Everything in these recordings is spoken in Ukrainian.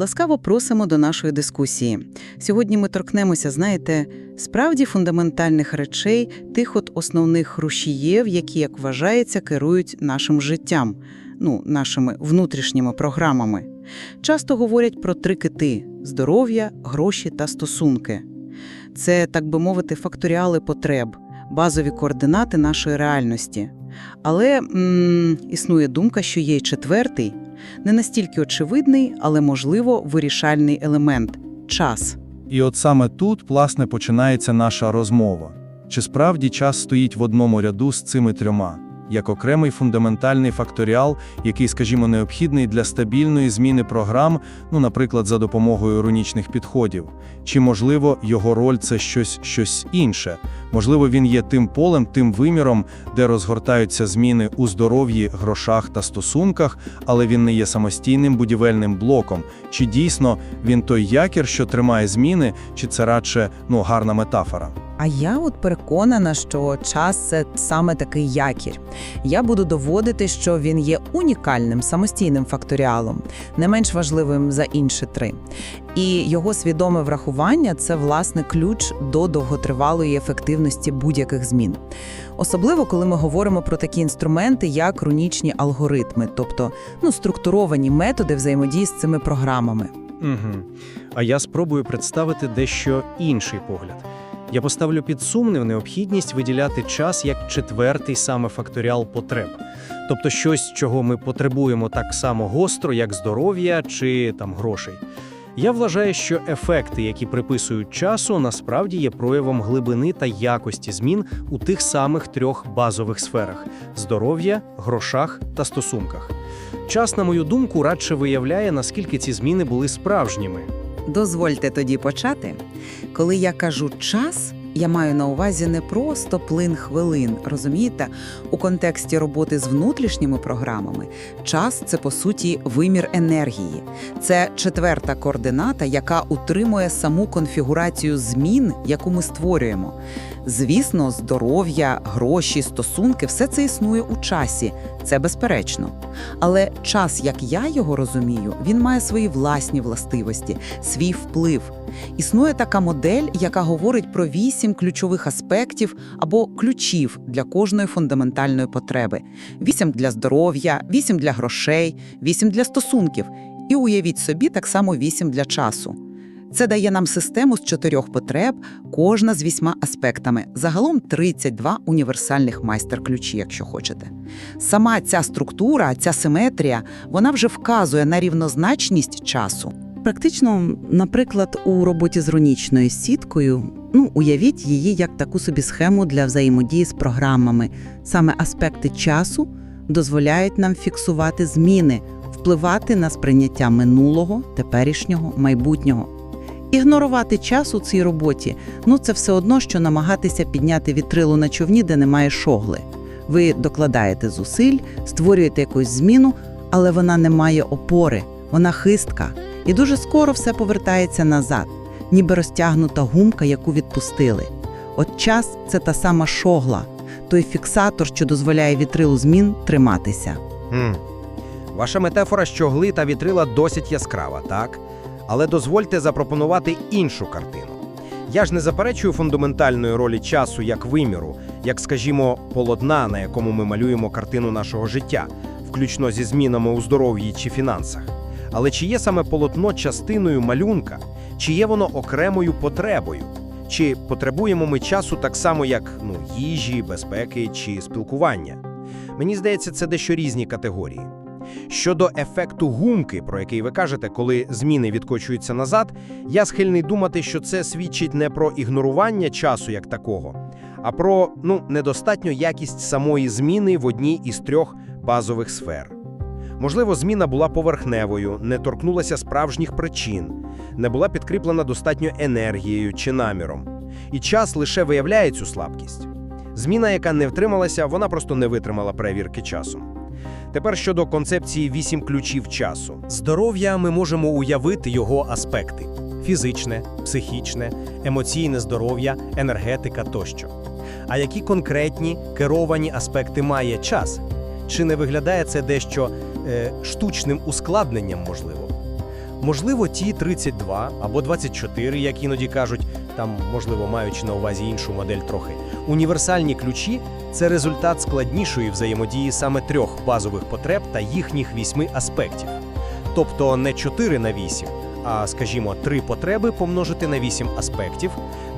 Ласкаво просимо до нашої дискусії. Сьогодні ми торкнемося, знаєте, справді фундаментальних речей, тих от основних рушієв, які, як вважається, керують нашим життям, ну, нашими внутрішніми програмами. Часто говорять про три кити здоров'я, гроші та стосунки. Це, так би мовити, факторіали потреб, базові координати нашої реальності. Але м, існує думка, що є й четвертий, не настільки очевидний, але, можливо, вирішальний елемент час. І от саме тут, власне, починається наша розмова. Чи справді час стоїть в одному ряду з цими трьома, як окремий фундаментальний факторіал, який, скажімо, необхідний для стабільної зміни програм, ну, наприклад, за допомогою рунічних підходів? Чи, можливо, його роль це щось, щось інше? Можливо, він є тим полем, тим виміром, де розгортаються зміни у здоров'ї, грошах та стосунках, але він не є самостійним будівельним блоком. Чи дійсно він той якір, що тримає зміни, чи це радше ну, гарна метафора? А я от переконана, що час це саме такий якір. Я буду доводити, що він є унікальним самостійним факторіалом, не менш важливим за інші три. І його свідоме врахування це власне ключ до довготривалої ефективності будь-яких змін. Особливо, коли ми говоримо про такі інструменти, як рунічні алгоритми, тобто ну, структуровані методи взаємодії з цими програмами. Угу. А я спробую представити дещо інший погляд. Я поставлю під сумнів необхідність виділяти час як четвертий саме факторіал потреб, тобто щось, чого ми потребуємо так само гостро, як здоров'я чи там грошей. Я вважаю, що ефекти, які приписують часу, насправді є проявом глибини та якості змін у тих самих трьох базових сферах здоров'я, грошах та стосунках. Час, на мою думку, радше виявляє, наскільки ці зміни були справжніми. Дозвольте тоді почати. Коли я кажу час, я маю на увазі не просто плин хвилин, розумієте? У контексті роботи з внутрішніми програмами час це по суті вимір енергії. Це четверта координата, яка утримує саму конфігурацію змін, яку ми створюємо. Звісно, здоров'я, гроші, стосунки все це існує у часі, це безперечно. Але час, як я його розумію, він має свої власні властивості, свій вплив. Існує така модель, яка говорить про вісім ключових аспектів або ключів для кожної фундаментальної потреби: вісім для здоров'я, вісім для грошей, вісім для стосунків. І уявіть собі так само вісім для часу. Це дає нам систему з чотирьох потреб, кожна з вісьма аспектами. Загалом 32 універсальних майстер-ключі, якщо хочете. Сама ця структура, ця симетрія, вона вже вказує на рівнозначність часу. Практично, наприклад, у роботі з рунічною сіткою, ну, уявіть її як таку собі схему для взаємодії з програмами. Саме аспекти часу дозволяють нам фіксувати зміни, впливати на сприйняття минулого, теперішнього, майбутнього. Ігнорувати час у цій роботі ну це все одно, що намагатися підняти вітрилу на човні, де немає шогли. Ви докладаєте зусиль, створюєте якусь зміну, але вона не має опори, вона хистка, і дуже скоро все повертається назад, ніби розтягнута гумка, яку відпустили. От час це та сама шогла, той фіксатор, що дозволяє вітрилу змін триматися. Хм. Ваша метафора щогли та вітрила досить яскрава, так? Але дозвольте запропонувати іншу картину. Я ж не заперечую фундаментальної ролі часу як виміру, як, скажімо, полотна, на якому ми малюємо картину нашого життя, включно зі змінами у здоров'ї чи фінансах. Але чи є саме полотно частиною малюнка, чи є воно окремою потребою? Чи потребуємо ми часу так само, як ну, їжі, безпеки чи спілкування? Мені здається, це дещо різні категорії. Щодо ефекту гумки, про який ви кажете, коли зміни відкочуються назад, я схильний думати, що це свідчить не про ігнорування часу як такого, а про ну, недостатню якість самої зміни в одній із трьох базових сфер. Можливо, зміна була поверхневою, не торкнулася справжніх причин, не була підкріплена достатньо енергією чи наміром. І час лише виявляє цю слабкість. Зміна, яка не втрималася, вона просто не витримала перевірки часом. Тепер щодо концепції вісім ключів часу. Здоров'я ми можемо уявити його аспекти: фізичне, психічне, емоційне здоров'я, енергетика тощо. А які конкретні керовані аспекти має час? Чи не виглядає це дещо е, штучним ускладненням, можливо? Можливо, ті 32 або 24, як іноді кажуть, там, можливо, маючи на увазі іншу модель трохи. Універсальні ключі це результат складнішої взаємодії саме трьох базових потреб та їхніх вісьми аспектів. Тобто не 4 на 8, а, скажімо, 3 потреби помножити на 8 аспектів,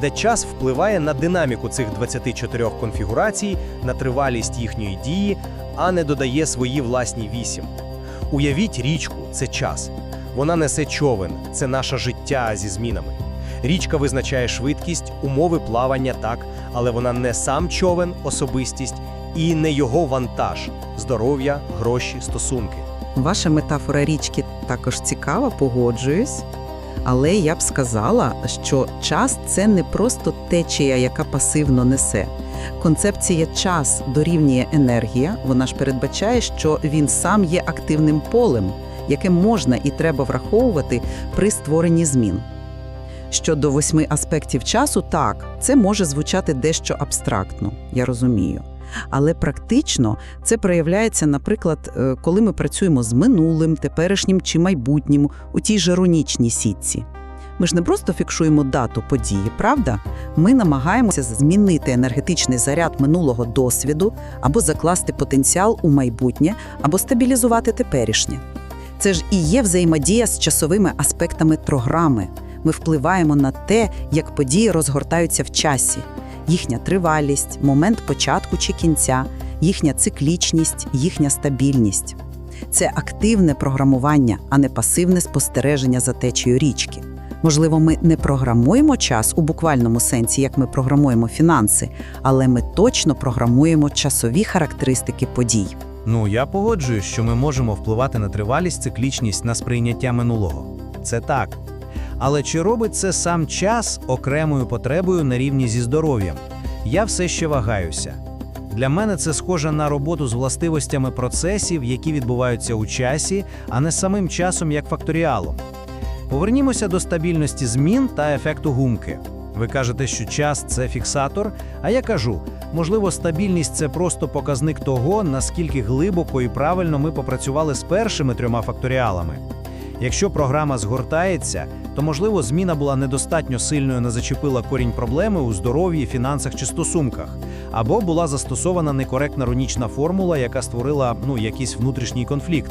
де час впливає на динаміку цих 24 конфігурацій, на тривалість їхньої дії, а не додає свої власні 8. Уявіть річку це час. Вона несе човен, це наше життя зі змінами. Річка визначає швидкість, умови плавання так, але вона не сам човен, особистість і не його вантаж здоров'я, гроші, стосунки. Ваша метафора річки також цікава, погоджуюсь. Але я б сказала, що час це не просто течія, яка пасивно несе. Концепція час дорівнює енергія. Вона ж передбачає, що він сам є активним полем, яке можна і треба враховувати при створенні змін. Щодо восьми аспектів часу, так, це може звучати дещо абстрактно, я розумію. Але практично це проявляється, наприклад, е, коли ми працюємо з минулим, теперішнім чи майбутнім у тій же рунічній сітці. Ми ж не просто фіксуємо дату події, правда? Ми намагаємося змінити енергетичний заряд минулого досвіду або закласти потенціал у майбутнє, або стабілізувати теперішнє. Це ж і є взаємодія з часовими аспектами програми. Ми впливаємо на те, як події розгортаються в часі, їхня тривалість, момент початку чи кінця, їхня циклічність, їхня стабільність. Це активне програмування, а не пасивне спостереження за течією річки. Можливо, ми не програмуємо час у буквальному сенсі, як ми програмуємо фінанси, але ми точно програмуємо часові характеристики подій. Ну, я погоджуюсь, що ми можемо впливати на тривалість, циклічність на сприйняття минулого. Це так. Але чи робить це сам час окремою потребою на рівні зі здоров'ям? Я все ще вагаюся. Для мене це схоже на роботу з властивостями процесів, які відбуваються у часі, а не самим часом як факторіалом. Повернімося до стабільності змін та ефекту гумки. Ви кажете, що час це фіксатор, а я кажу, можливо, стабільність це просто показник того, наскільки глибоко і правильно ми попрацювали з першими трьома факторіалами. Якщо програма згортається, то можливо зміна була недостатньо сильною не зачепила корінь проблеми у здоров'ї, фінансах чи стосунках, або була застосована некоректна рунічна формула, яка створила ну якийсь внутрішній конфлікт.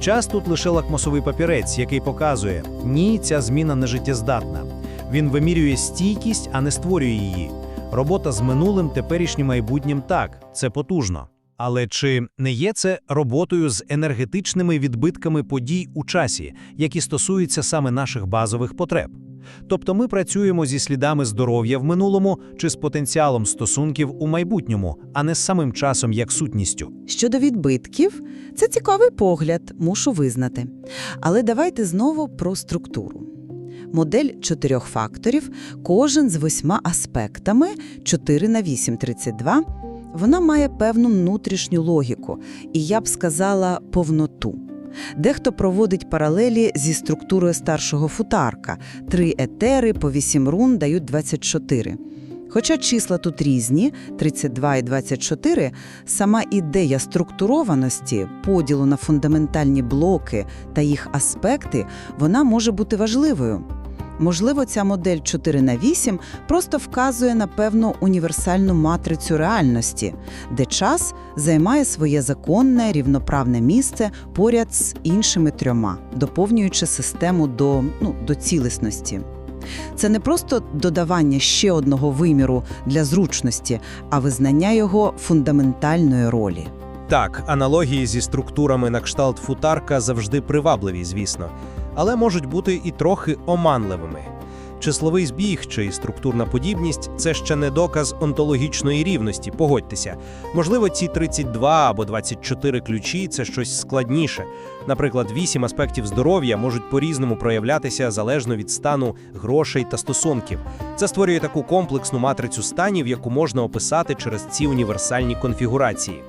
Час тут лише лакмусовий папірець, який показує, ні, ця зміна не життєздатна. Він вимірює стійкість, а не створює її. Робота з минулим, теперішнім майбутнім так, це потужно. Але чи не є це роботою з енергетичними відбитками подій у часі, які стосуються саме наших базових потреб? Тобто ми працюємо зі слідами здоров'я в минулому чи з потенціалом стосунків у майбутньому, а не з самим часом як сутністю. Щодо відбитків, це цікавий погляд, мушу визнати. Але давайте знову про структуру. Модель чотирьох факторів, кожен з восьма аспектами 4 на 8, 32, вона має певну внутрішню логіку, і я б сказала повноту. Дехто проводить паралелі зі структурою старшого футарка. Три етери по 8 рун дають 24. Хоча числа тут різні 32 і 24, сама ідея структурованості, поділу на фундаментальні блоки та їх аспекти, вона може бути важливою. Можливо, ця модель 4 на 8 просто вказує на певну універсальну матрицю реальності, де час займає своє законне рівноправне місце поряд з іншими трьома, доповнюючи систему до, ну, до цілісності. Це не просто додавання ще одного виміру для зручності, а визнання його фундаментальної ролі. Так, аналогії зі структурами на кшталт футарка завжди привабливі, звісно, але можуть бути і трохи оманливими. Числовий збіг чи структурна подібність це ще не доказ онтологічної рівності, погодьтеся. Можливо, ці 32 або 24 ключі це щось складніше. Наприклад, 8 аспектів здоров'я можуть по-різному проявлятися залежно від стану грошей та стосунків. Це створює таку комплексну матрицю станів, яку можна описати через ці універсальні конфігурації.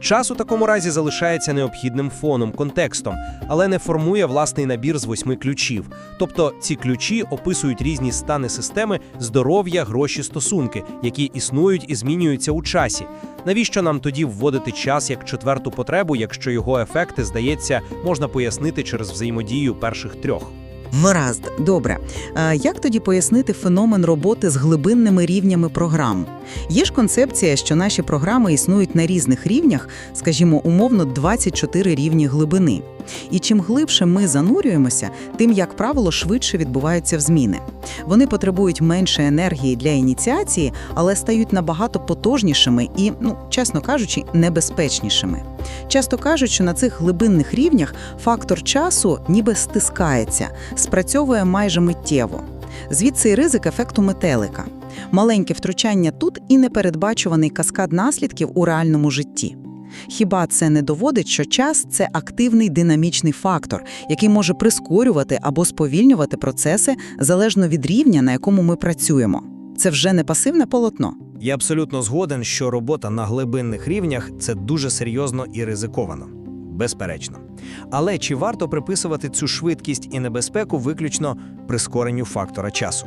Час у такому разі залишається необхідним фоном, контекстом, але не формує власний набір з восьми ключів. Тобто ці ключі описують різні стани системи здоров'я, гроші, стосунки, які існують і змінюються у часі. Навіщо нам тоді вводити час як четверту потребу, якщо його ефекти, здається, можна пояснити через взаємодію перших трьох? Гаразд, добре. А як тоді пояснити феномен роботи з глибинними рівнями програм? Є ж концепція, що наші програми існують на різних рівнях, скажімо, умовно 24 рівні глибини. І чим глибше ми занурюємося, тим, як правило, швидше відбуваються зміни. Вони потребують менше енергії для ініціації, але стають набагато потужнішими і, ну, чесно кажучи, небезпечнішими. Часто кажуть, що на цих глибинних рівнях фактор часу ніби стискається, спрацьовує майже миттєво. Звідси й ризик ефекту метелика. Маленьке втручання тут і непередбачуваний каскад наслідків у реальному житті. Хіба це не доводить, що час це активний динамічний фактор, який може прискорювати або сповільнювати процеси залежно від рівня, на якому ми працюємо? Це вже не пасивне полотно. Я абсолютно згоден, що робота на глибинних рівнях це дуже серйозно і ризиковано. Безперечно. Але чи варто приписувати цю швидкість і небезпеку виключно прискоренню фактора часу?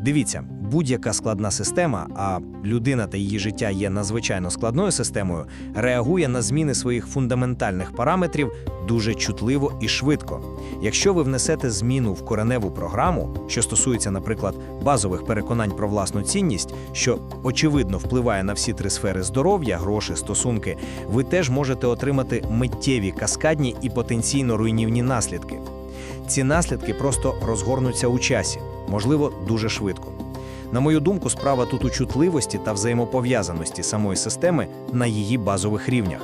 Дивіться, будь-яка складна система, а людина та її життя є надзвичайно складною системою, реагує на зміни своїх фундаментальних параметрів дуже чутливо і швидко. Якщо ви внесете зміну в кореневу програму, що стосується, наприклад, базових переконань про власну цінність, що очевидно впливає на всі три сфери здоров'я, гроші, стосунки, ви теж можете отримати миттєві каскадні і потенційно руйнівні наслідки. Ці наслідки просто розгорнуться у часі, можливо, дуже швидко. На мою думку, справа тут у чутливості та взаємопов'язаності самої системи на її базових рівнях.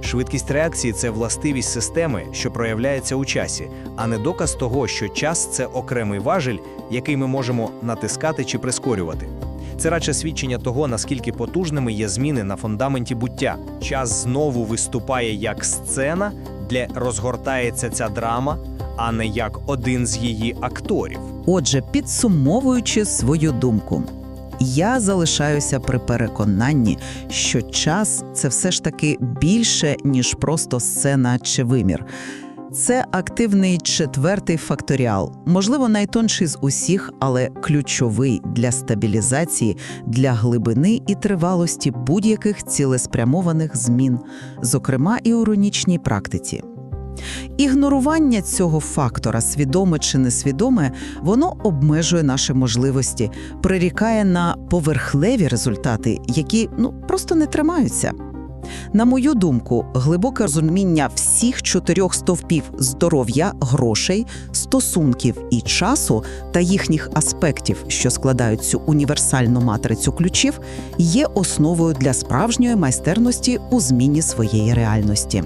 Швидкість реакції це властивість системи, що проявляється у часі, а не доказ того, що час це окремий важіль, який ми можемо натискати чи прискорювати. Це радше свідчення того, наскільки потужними є зміни на фундаменті буття. Час знову виступає як сцена, де розгортається ця драма, а не як один з її акторів. Отже, підсумовуючи свою думку, я залишаюся при переконанні, що час це все ж таки більше, ніж просто сцена чи вимір. Це активний четвертий факторіал, можливо, найтонший з усіх, але ключовий для стабілізації, для глибини і тривалості будь-яких цілеспрямованих змін, зокрема і у рунічній практиці. Ігнорування цього фактора, свідоме чи несвідоме, воно обмежує наші можливості, прирікає на поверхлеві результати, які ну просто не тримаються. На мою думку, глибоке розуміння всіх чотирьох стовпів здоров'я, грошей, стосунків і часу та їхніх аспектів, що складають цю універсальну матрицю ключів, є основою для справжньої майстерності у зміні своєї реальності.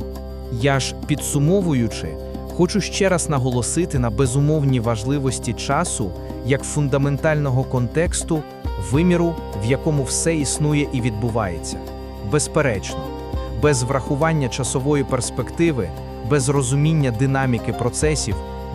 Я ж підсумовуючи, хочу ще раз наголосити на безумовній важливості часу як фундаментального контексту, виміру, в якому все існує і відбувається. Безперечно, без врахування часової перспективи, без розуміння динаміки процесів,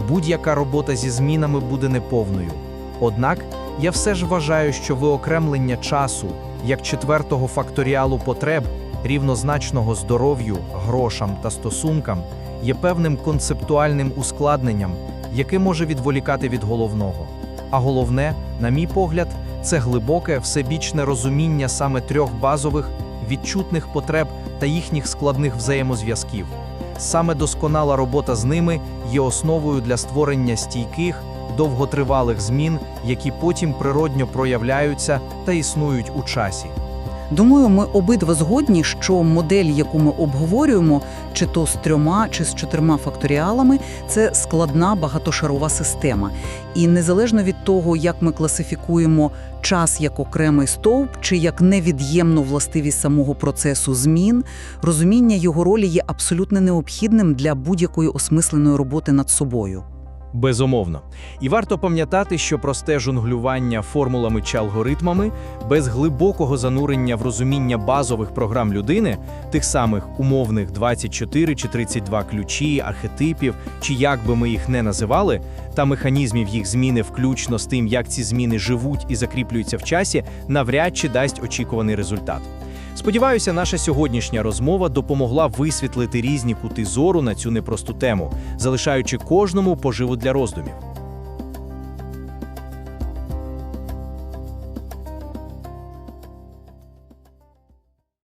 будь-яка робота зі змінами буде неповною. Однак я все ж вважаю, що виокремлення часу як четвертого факторіалу потреб рівнозначного здоров'ю, грошам та стосункам, є певним концептуальним ускладненням, яке може відволікати від головного. А головне, на мій погляд, це глибоке всебічне розуміння саме трьох базових відчутних потреб та їхніх складних взаємозв'язків. Саме досконала робота з ними є основою для створення стійких, довготривалих змін, які потім природньо проявляються та існують у часі. Думаю, ми обидва згодні, що модель, яку ми обговорюємо, чи то з трьома, чи з чотирма факторіалами, це складна багатошарова система. І незалежно від того, як ми класифікуємо час як окремий стовп, чи як невід'ємну властивість самого процесу змін, розуміння його ролі є абсолютно необхідним для будь-якої осмисленої роботи над собою. Безумовно. І варто пам'ятати, що просте жонглювання формулами чи алгоритмами без глибокого занурення в розуміння базових програм людини, тих самих умовних 24 чи 32 ключі, архетипів, чи як би ми їх не називали, та механізмів їх зміни, включно з тим, як ці зміни живуть і закріплюються в часі, навряд чи дасть очікуваний результат. Сподіваюся, наша сьогоднішня розмова допомогла висвітлити різні кути зору на цю непросту тему, залишаючи кожному поживу для роздумів.